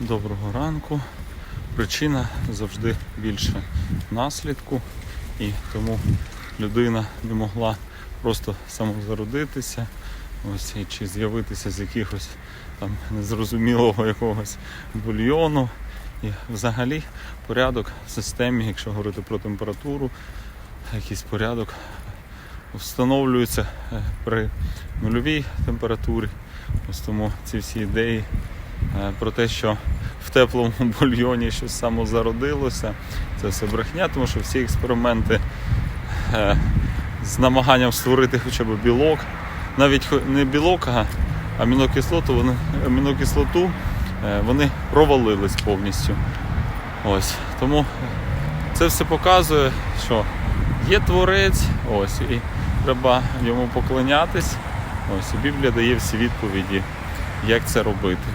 Доброго ранку. Причина завжди більше наслідку, і тому людина не могла просто самозародитися, ось чи з'явитися з якихось там незрозумілого якогось бульйону. І взагалі порядок в системі, якщо говорити про температуру, якийсь порядок встановлюється е, при нульовій температурі. Ось тому ці всі ідеї про те, що в теплому бульйоні щось самозародилося, це все брехня, тому що всі експерименти е, з намаганням створити хоча б білок, навіть не білок, а амінокислоту, вони, амінокислоту, е, вони провалились повністю. Ось. Тому це все показує, що є творець, ось, і треба йому поклонятись. Ось, і Біблія дає всі відповіді, як це робити.